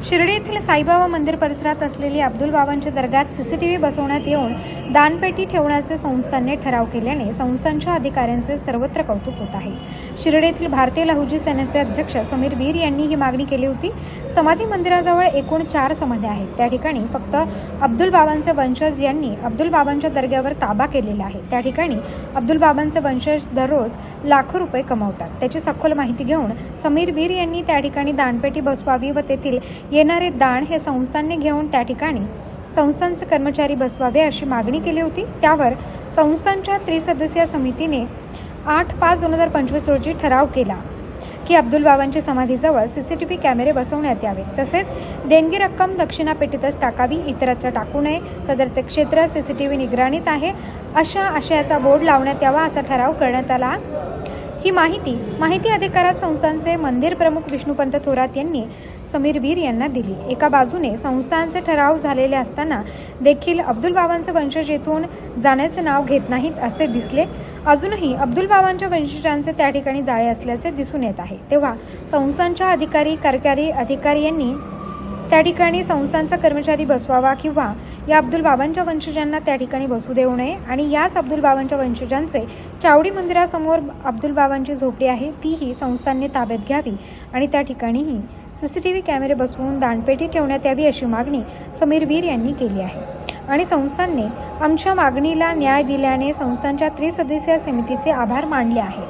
शिर्डी येथील साईबाबा मंदिर परिसरात असलेली अब्दुल बाबांच्या दर्गात सीसीटीव्ही बसवण्यात येऊन दानपेटी ठेवण्याचे संस्थांनी ठराव केल्याने संस्थांच्या अधिकाऱ्यांचे सर्वत्र कौतुक होत आहे. शिर्डी येथील भारतीय लहुजी सेनेचे अध्यक्ष समीर वीर यांनी ही मागणी केली होती. समाधी मंदिराजवळ एकूण चार समाध्या आहेत. त्या ठिकाणी फक्त अब्दुल बाबांचे वंशज यांनी अब्दुल बाबांच्या दर्ग्यावर ताबा केलेला आहे. त्या ठिकाणी अब्दुल बाबांचे वंशज दररोज लाखो रुपये कमवतात. त्याची सखोल माहिती घेऊन समीर वीर यांनी त्या ठिकाणी दानपेटी बसवावी व तेथील येणारे दान हे संस्थांनी घेऊन त्या ठिकाणी संस्थांचे कर्मचारी बसवावे अशी मागणी केली होती. त्यावर संस्थांच्या त्रिसदस्यीय समितीने आठ पाच दोन हजार पंचवीस रोजी ठराव केला की अब्दुल बाबांच्या समाधीजवळ सीसीटीव्ही कॅमेरे बसवण्यात यावे. तसेच देणगी रक्कम दक्षिणा पेटीतच टाकावी इतरत्र टाकू नये सदरचे क्षेत्र सीसीटीव्ही निगराणीत आहे अशा आशयाचा बोर्ड लावण्यात यावा असा ठराव करण्यात आला. ही माहिती माहिती अधिकारात संस्थांचे मंदिर प्रमुख विष्णुपंत थोरात यांनी समीर वीर यांना दिली. एका बाजूने संस्थांचे ठराव झालेले असताना देखील अब्दुल बाबांचे वंशज येथून जाण्याचे नाव घेत नाहीत असे दिसले. अजूनही अब्दुल बाबांच्या वंशजांचे त्या ठिकाणी जाळे असल्याचे दिसून येत आहे. तेव्हा संस्थांच्या अधिकारी कार्यकारी अधिकारी यांनी त्या ठिकाणी संस्थांचा कर्मचारी बसवावा किंवा या अब्दुल बाबांच्या वंशजांना त्या ठिकाणी बसू देऊ नये. आणि याच अब्दुल बाबांच्या वंशजांचे चावडी मंदिरासमोर अब्दुल बाबांची झोपडी आहे तीही संस्थांनी ताब्यात घ्यावी आणि त्या ठिकाणीही सीसीटीव्ही कॅमेरे बसवून दानपेटी ठेवण्यात यावी अशी मागणी समीर वीर यांनी केली आहे. आणि संस्थांनी आमच्या मागणीला न्याय दिल्याने संस्थांच्या त्रिसदस्यीय समितीचे आभार मानले आहे